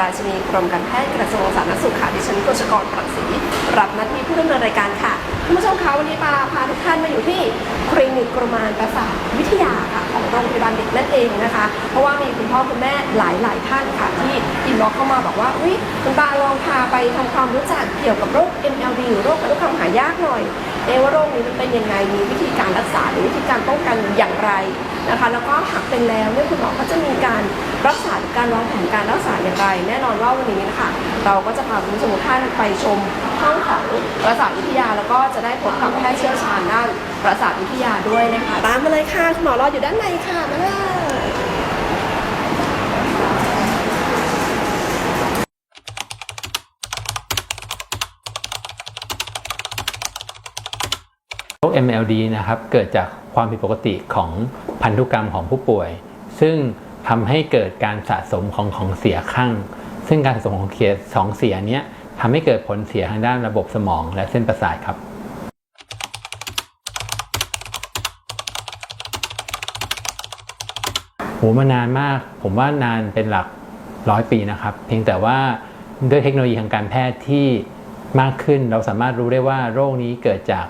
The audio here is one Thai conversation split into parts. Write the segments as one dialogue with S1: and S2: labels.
S1: ราชินีกรมการแพทย์กระทรวงสาธารณสุขค่ะดิฉันกฤษกรปรังศรีรับหน้าที่ผู้ดำเนินรายการค่ะคุณผู้ชมคะวันนี้ปาพาทุกท่านมาอยู่ที่คลินิกกรมานประสาทวิทยาค่ะของโรงพยาบาลเด็กนั่นเองนะคะ เพราะว่ามีคุณพ่อคุณแม่หลายหลายท่านค่ะ ที่อินบ็อกเข้ามาบอกว่าอุ้ยคุณปาลองพาไปทำความรู้จักเกี่ยวกับโรค MLD หรือโรคพันธุกรรมหายากหน่อยเอว่าโรคนี้มันเป็นยังไงมีวิธีการรักษาหรือวิธีการป้องกันอย่างไรนะคะ แล้วก็หากเป็นแล้วเนี่ยคุณหมอก็จะมีการ รักษาหรือการวางแผนการรักษาอย่างไร แน่นอนว่าวันนี้นะคะเราก็จะพาคุณผู้ชมทุกท่านไปชมห้องของประสาทวิทยาแล้วก็จะได้พบกับแพทย์เชี่ยวชาญด้านประสาทวิทยาด้วยนะคะตามมาเลยค่ะคุณหมอรออยู่ด้านในค่ะมาเลย
S2: โรค MLD นะครับเกิดจากความผิดปกติของพันธุกรรมของผู้ป่วย ซึ่ง ทำให้เกิดการสะสมของของเสียข้าง ซึ่งการสะสมของเสียสองเสียนี้ทำให้เกิดผลเสียทางด้านระบบสมองและเส้นประสาทครับโหมานานมาก ผมว่านานเป็นหลักร้อยปีนะครับ เพียงแต่ว่าด้วยเทคโนโลยีทางการแพทย์ที่มากขึ้นเราสามารถรู้ได้ว่าโรคนี้เกิดจาก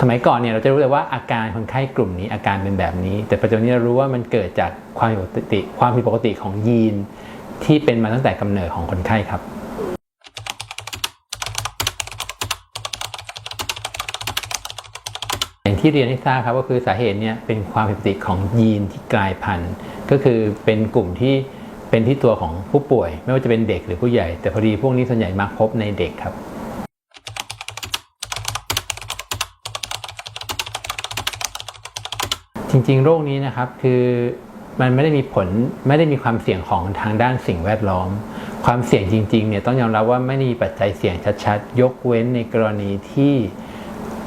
S2: สมัยก่อนเนี่ยเราจะรู้เลยว่าอาการคนไข้กลุ่มนี้อาการเป็นแบบนี้ แต่ปัจจุบันนี้เรารู้ว่ามันเกิดจากความผิดปกติ ความผิดปกติของยีน ที่เป็นมาตั้งแต่กำเนิดของคนไข้ครับอย่างที่เรียนให้ทราบครับก็คือสาเหตุเนี่ยเป็นความผิดปกติของยีนที่กลายพันธุ์ ก็คือเป็นกลุ่มที่เป็นที่ตัวของผู้ป่วย ไม่ว่าจะเป็นเด็กหรือผู้ใหญ่ แต่พอดีพวกนี้ส่วนใหญ่มักพบในเด็กครับ จริง ๆ โรคนี้นะครับคือมันไม่ได้มีผลไม่ได้มีความเสี่ยงของทางด้านสิ่งแวดล้อม ความเสี่ยงจริงๆเนี่ยต้องยอมรับว่าไม่มีปัจจัยเสี่ยงชัดๆ ยกเว้นในกรณีที่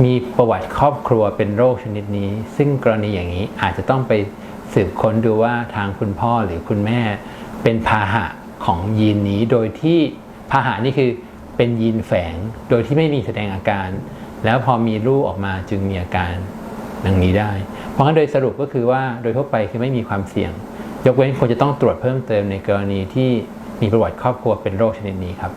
S2: มีประวัติครอบครัวเป็นโรคชนิดนี้ ซึ่งกรณีอย่างนี้อาจจะต้องไปสืบค้นดูว่าทางคุณพ่อหรือคุณแม่ เป็นพาหะของยีนนี้ โดยที่พาหะนี่คือเป็นยีนแฝง โดยที่ไม่มีแสดงอาการ แล้วพอมีลูกออกมาจึงมีอาการ ดังนี้ได้ เพราะงั้นโดยสรุปก็คือว่าโดยทั่วไปคือไม่มีความเสี่ยง ยกเว้นควรจะต้องตรวจเพิ่มเติมในกรณีที่มีประวัติครอบครัวเป็นโรคชนิดนี้ครับ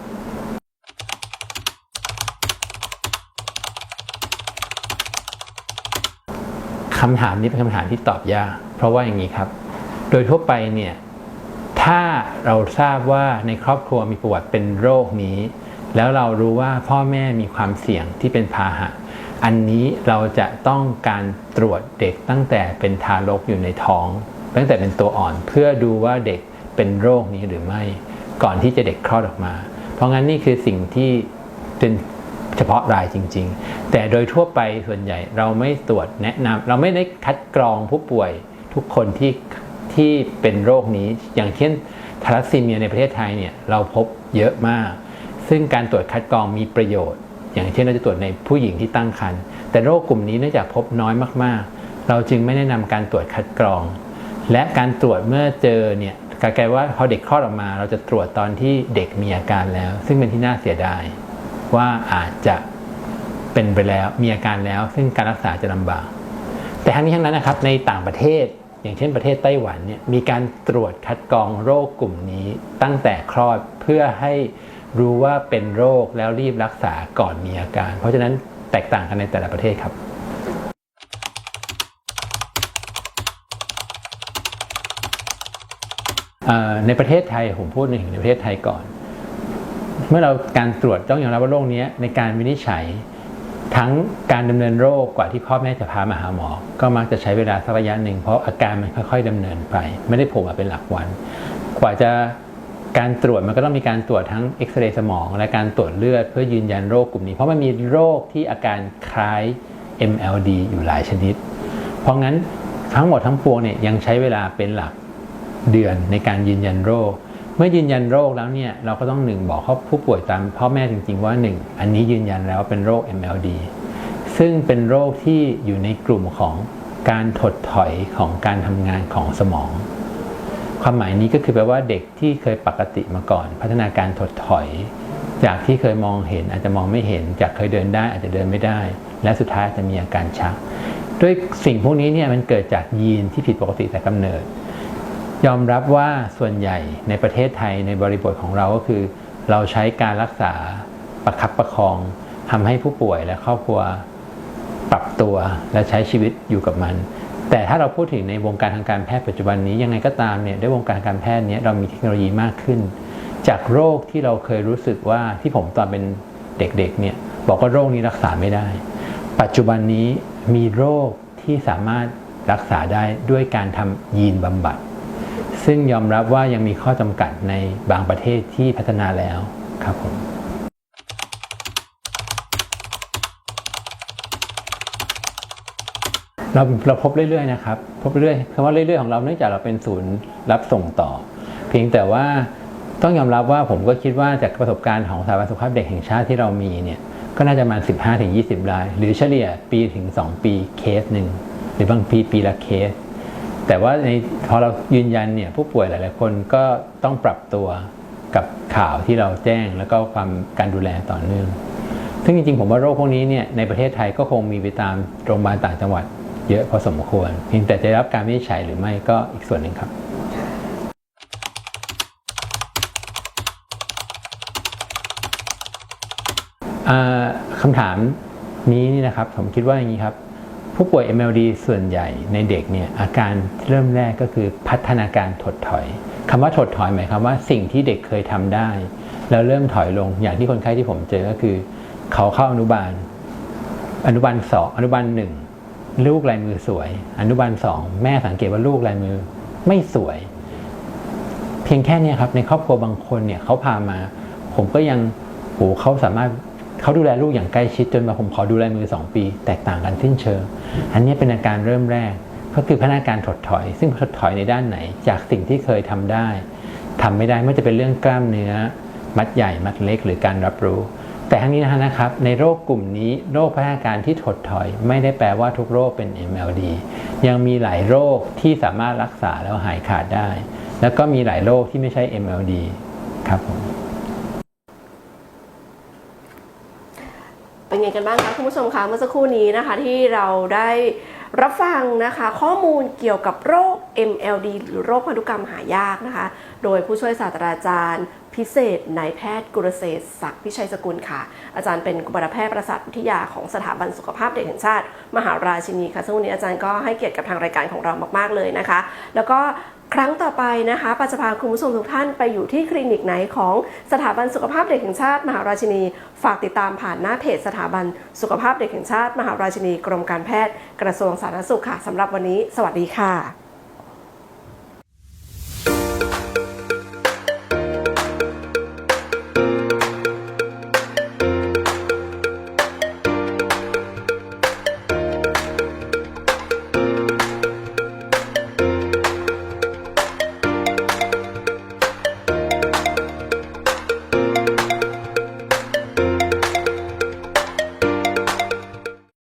S2: คำถามนี้เป็นคำถามที่ตอบยากเพราะว่าอย่างนี้ครับ โดยทั่วไปเนี่ยถ้าเราทราบว่าในครอบครัวมีประวัติเป็นโรคนี้ แล้วเรารู้ว่าพ่อแม่มีความเสี่ยงที่เป็นพาหะ อันนี้เราจะต้องการตรวจเด็กตั้งแต่เป็นทารกอยู่ในท้อง ตั้งแต่เป็นตัวอ่อนเพื่อดูว่าเด็กเป็นโรคนี้หรือไม่ ก่อนที่จะเด็กคลอดออกมา เพราะงั้นนี่คือสิ่งที่เป็นเฉพาะรายจริง ๆ แต่โดยทั่วไปส่วนใหญ่เราไม่ตรวจแนะนำเราไม่ได้คัดกรองผู้ป่วยทุกคนที่ที่เป็นโรคนี้อย่างเช่นทาลัสซีเมียในประเทศไทยเนี่ยเราพบเยอะมาก ซึ่งการตรวจคัดกรองมีประโยชน์ อย่างเช่นเราจะตรวจในผู้หญิงที่ตั้งครรภ์แต่โรคกลุ่มนี้เนื่องจากพบน้อยมากๆ เราจึงไม่แนะนำการตรวจคัดกรอง และการตรวจเมื่อเจอเนี่ยกลายว่าพอเด็กคลอดออกมา เราจะตรวจตอนที่เด็กมีอาการแล้ว ซึ่งเป็นที่น่าเสียดาย ว่าอาจจะเป็นไปแล้วมีอาการแล้ว ซึ่งการรักษาจะลำบาก แต่ทั้งนี้ทั้งนั้นนะครับในต่างประเทศ อย่างเช่นประเทศไต้หวันเนี่ยมีการตรวจคัดกรองโรคกลุ่มนี้ตั้งแต่คลอดเพื่อให้ รู้ว่าเป็นโรคแล้วรีบรักษาก่อนมีอาการ เพราะฉะนั้นแตกต่างกันในแต่ละประเทศครับในประเทศไทยผมพูดถึงในประเทศไทยก่อน เมื่อเราการตรวจต้องยอมรับว่าโรคนี้ในการวินิจฉัย ทั้งการดำเนินโรคกว่าที่พ่อแม่จะพามาหาหมอ ก็มักจะใช้เวลาสักระยะหนึ่งเพราะอาการมันค่อย ๆดำเนินไป ไม่ได้โผล่มาเป็นหลักวัน กว่าจะ การตรวจมันก็ต้องมีการตรวจทั้งเอ็กซเรย์สมอง และการตรวจเลือดเพื่อยืนยันโรคกลุ่มนี้ เพราะมันมีโรคที่อาการคล้าย MLD อยู่หลายชนิด เพราะงั้นทั้งหมดทั้งปวงเนี่ยยังใช้เวลาเป็นหลักเดือนในการยืนยันโรค เมื่อยืนยันโรคแล้วเนี่ยเราก็ต้องหนึ่งบอกเขาผู้ป่วยตามพ่อแม่จริง ๆ ว่าหนึ่งอันนี้ยืนยันแล้วเป็นโรค MLD ซึ่งเป็นโรคที่อยู่ในกลุ่มของการถดถอยของการทำงานของสมอง ความหมายนี้ก็คือแปลว่าเด็กที่เคยปกติมาก่อน พัฒนาการถดถอย จากที่เคยมองเห็นอาจจะมองไม่เห็น จากเคยเดินได้อาจจะเดินไม่ได้ และสุดท้ายอาจจะมีอาการชัก ด้วยสิ่งพวกนี้เนี่ยมันเกิดจากยีนที่ผิดปกติแต่กำเนิด ยอมรับว่าส่วนใหญ่ในประเทศไทยในบริบทของเราก็คือ เราใช้การรักษาประคับประคองทำให้ผู้ป่วยและครอบครัวปรับตัวและใช้ชีวิตอยู่กับมัน แต่ถ้าเราพูดถึงในวงการทางการแพทย์ปัจจุบันนี้ยังไงก็ตามเนี่ยด้วยวงการการแพทย์เนี้ยเรามีเทคโนโลยีมากขึ้น จากโรคที่เราเคยรู้สึกว่าที่ผมตอนเป็นเด็กๆเนี่ยบอกว่าโรคนี้รักษาไม่ได้ ปัจจุบันนี้มีโรคที่สามารถรักษาได้ด้วยการทำยีนบำบัด ซึ่งยอมรับว่ายังมีข้อจำกัดในบางประเทศที่พัฒนาแล้วครับผม เราเราพบเรื่อยๆนะครับพบเรื่อยๆคำว่าเรื่อยๆของเราเนื่องจากเราเป็นศูนย์รับส่งต่อ เพียงแต่ว่าต้องยอมรับว่าผมก็คิดว่าจากประสบการณ์ของสถาบันสุขภาพเด็กแห่งชาติที่เรามีเนี่ยก็น่าจะประมาณ15-20 ราย หรือเฉลี่ยปีถึง 2 ปีเคสหนึ่งหรือบางปีปีละเคส แต่ว่าในพอเรายืนยันเนี่ยผู้ป่วยหลาย ๆ คนก็ต้องปรับตัวกับข่าวที่เราแจ้งแล้วก็ความการดูแลต่อเนื่อง ซึ่งจริง ๆ ผมว่าโรคพวกนี้เนี่ยในประเทศไทยก็คงมีไปตามโรงพยาบาลต่างจังหวัด เยอะพอสมควรเพียงแต่จะรับการวินิจฉัยหรือไม่ก็อีกส่วนหนึ่งครับคำถามนี้นี่นะครับผมคิดว่าอย่างนี้ครับ ผู้ป่วย MLD ส่วนใหญ่ในเด็กเนี่ยอาการเริ่มแรกก็คือพัฒนาการถดถอยคำว่าถดถอยหมายความว่าสิ่งที่เด็กเคยทำได้ แล้วเริ่มถอยลงอย่างที่คนไข้ที่ผมเจอก็คือ เขาเข้าอนุบาล อนุบาลสองอนุบาลหนึ่ง ลูกลายมือสวย อนุบาลสองแม่สังเกตว่าลูกลายมือไม่สวย เพียงแค่นี้ครับ ในครอบครัวบางคนเนี่ยเขาพามา ผมก็ยังโหเขาสามารถเขาดูแลลูกอย่างใกล้ชิดจนมาผมขอดูแลมือ 2 ปี แตกต่างกันสิ้นเชิง อันนี้เป็นอาการเริ่มแรก ก็คือพัฒนาการถดถอย ซึ่งถดถอยในด้านไหน จากสิ่งที่เคยทำได้ทำไม่ได้ไม่ว่าจะเป็นเรื่องกล้ามเนื้อ มัดใหญ่มัดเล็กหรือการรับรู้ แต่ทั้งนี้นะครับในโรคกลุ่มนี้โรคพัฒนาการที่ถดถอย ไม่ได้แปลว่าทุกโรคเป็น MLD ยังมีหลายโรคที่สามารถรักษาแล้วหายขาดได้ แล้วก็มีหลายโรคที่ไม่ใช่ MLD ครับผม
S1: เป็นไงกันบ้างคะคุณผู้ชมคะเมื่อสักครู่นี้นะคะที่เราได้รับฟังนะคะข้อมูลเกี่ยวกับโรค MLD หรือโรคพันธุกรรมหายากนะคะ โดยผู้ช่วยศาสตราจารย์ พิเศษนายแพทย์กุลเศรษศักดิ์พิชัยสกุลค่ะ อาจารย์เป็นกุมารแพทย์ประสาทวิทยาของสถาบันสุขภาพเด็กแห่งชาติ มหาราชินีค่ะซึ่งวันนี้อาจารย์ก็ให้เกียรติกับทางรายการของเรามาก ๆ เลยนะคะ แล้วก็ครั้งต่อไปนะคะปัจจะพาคุณผู้ชมทุกท่านไปอยู่ที่คลินิกไหนของสถาบันสุขภาพเด็กแห่งชาติ มหาราชินี ฝากติดตามผ่านหน้าเพจสถาบันสุขภาพเด็กแห่งชาติ มหาราชินีกรมการแพทย์กระทรวงสาธารณสุขค่ะสำหรับวันนี้ สวัสดีค่ะ